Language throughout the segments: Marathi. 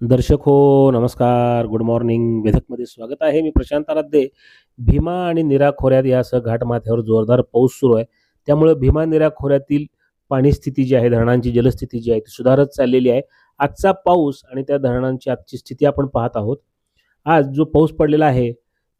दर्शक हो नमस्कार. गुड मॉर्निंग वेधकमध्ये स्वागत आहे. मी प्रशांत आराध्ये. भीमा आणि निरा खोऱ्यात यासह घाटमाथ्यावर जोरदार पाऊस सुरू आहे. त्यामुळे भीमा निरा खोऱ्यातील पाणी स्थिती जी आहे धरणांची जलस्थिती जी आहे ती सुधारत चाललेली आहे. आजचा पाऊस आणि त्या धरणांची आजची स्थिती आपण पाहत आहोत. आज जो पाऊस पडलेला आहे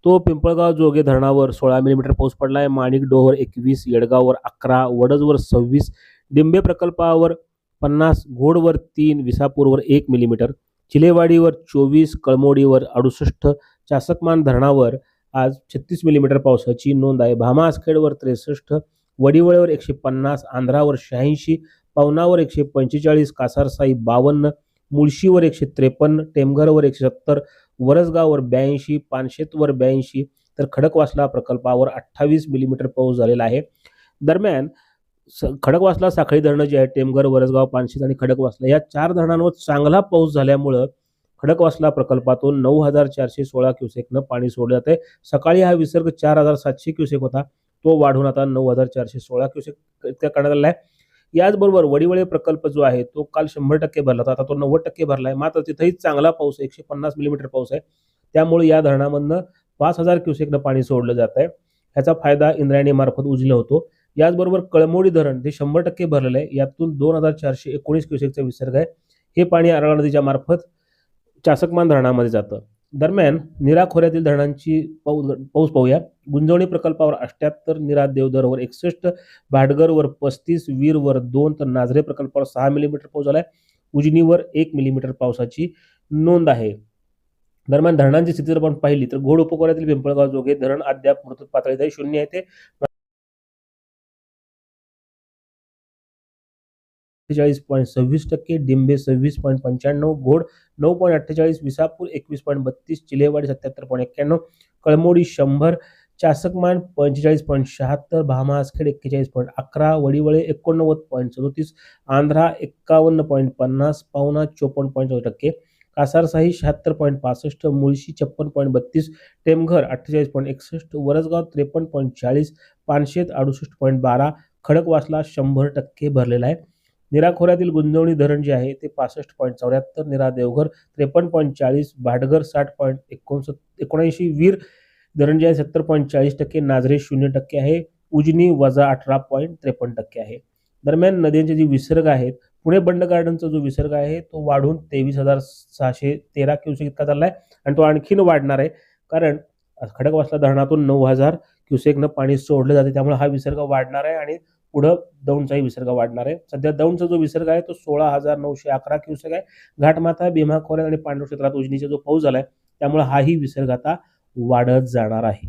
तो पिंपळगाव जोगे धरणावर सोळा मिलीमीटर पाऊस पडला आहे. माणिकडोहर एकवीस येडगाववर अकरा वडजवर सव्वीस डिंबे प्रकल्पावर पन्नास घोडवर तीन विसापूरवर एक मिलीमीटर. चिलेवाडीवर चोवीस कळमोडीवर अडुसष्ट चासकमान धरणावर आज छत्तीस मिलीमीटर पावसाची नोंद आहे. भामासखेडवर त्रेसष्ट वडिवळेवर एकशे पन्नास आंध्रावर शहाऐंशी पवनावर एकशे पंचेचाळीस कासारसाई बावन्न मुळशीवर एकशे त्रेपन्न टेमघरवर एकशे सत्तर वरसगाववर ब्याऐंशी पानशेतवर ब्याऐंशी तर खडकवासला प्रकल्पावर अठ्ठावीस मिलीमीटर पाऊस झालेला आहे. दरम्यान खडकवासला साखळी धरणं जी आहे टेमघर वरसगाव पानशेत आणि खडकवासला या चार धरणांवर चांगला पाऊस झाल्यामुळं खडकवासला प्रकल्पातून नऊ हजार चारशे सोळा क्युसेकनं पाणी सोडलं जाते आहे सकाळी हा विसर्ग चार हजार सातशे क्युसेक होता. तो वाढून आता नऊ हजार चारशे सोळा क्युसेक इतका करण्यात आला आहे. याचबरोबर वडिवळे प्रकल्प जो आहे तो काल शंभर टक्के भरला होता. आता तो नव्वद टक्के भरला आहे. मात्र तिथेही चांगला पाऊस आहे. एकशे पन्नास मिलीमीटर पाऊस आहे. त्यामुळे या धरणामधनं पाच हजार क्युसेकनं पाणी सोडलं जात आहे ह्याचा फायदा इंद्रायणीमार्फत उजला होतो. याचबरोबर कळमोडी धरण हे शंभर टक्के भरलेलं आहे. यातून दोन हजार चारशे एकोणीस क्युसेकचा विसर्ग आहे. हे पाणी अरळा नदीच्या मार्फत चासकमान धरणामध्ये जातं. दरम्यान निरा खोऱ्यातील धरणांची पाऊस पाऊस पाहूया. गुंजवणी प्रकल्पावर अठ्याहत्तर निरा देवदरवर एकसष्ट भाटगरवर पस्तीस वीरवर दोन तर नाझरे प्रकल्पावर सहा मिलीमीटर पाऊस झालाय. उजनीवर एक मिलीमीटर पावसाची नोंद आहे. दरम्यान धरणांची स्थिती जर आपण पाहिली तर घोड उपकोऱ्यातील पिंपळगाव जोगे धरण अद्याप मृत पातळीत आहे. शून्य आहे ते अठ्ठेचाळीस पॉईंट सव्वीस टक्के डिंबे सव्वीस पॉईंट पंच्याण्णव घोड नऊ पॉईंट अठ्ठेचाळीस विसापूर एकवीस पॉईंट बत्तीस चिलेवाडी सत्याहत्तर पॉईंट एक्क्याण्णव कळमोडी शंभर चासकमान पंचेचाळीस पॉईंट शहात्तर भामासखेड एक्केचाळीस पॉईंट अकरा वडिवळे एकोणनव्वद पॉईंट सदोतीस आंध्रा एक्कावन्न पॉईंट पन्नास पावना चोपन्न पॉईंट चौदा टक्के कासारसाही शहात्तर पॉईंट पासष्ट मुळशी छप्पन पॉईंट बत्तीस टेमघर अठ्ठेचाळीस पॉईंट एकसष्ट वरसगाव त्रेपन्न पॉईंट चाळीस पानशेत अडुसष्ट पॉईंट बारा खडकवासला शंभर टक्के भरलेला आहे. निरा खोऱ्यातील गुंजवणी धरण जे आहे ते पासष्ट पॉईंट चौऱ्याहत्तर निरा देवघर त्रेपन्न पॉईंट चाळीस भाटघर साठ पॉईंट एकोणसत् एकोणऐंशी वीर धरण जे आहे सत्तर पॉईंट चाळीस टक्के नाझरे शून्य टक्के आहे उजनी वजा अठरा पॉईंट त्रेपन्न टक्के आहे. दरम्यान नद्यांचे जे विसर्ग आहेत पुणे बंड गार्डनचा जो विसर्ग आहे तो वाढून तेवीस हजार सहाशे तेरा क्युसेक इतका चालला आहे आणि तो आणखीन वाढणार आहे. कारण खडकवासला धरणातून नऊ हजार क्युसेकनं पाणी सोडलं जाते त्यामुळे हा विसर्ग वाढणार आहे आणि पुढं दौंडचाही विसर्ग वाढणार आहे. सध्या दौंडचा जो विसर्ग आहे तो सोळा हजार नऊशे अकरा क्युसेक आहे. घाटमाथा भीमा खोऱ्यात आणि पांडव क्षेत्रात उजनीचा जो पाऊस झाला आहे त्यामुळे हाही विसर्ग आता वाढत जाणार आहे.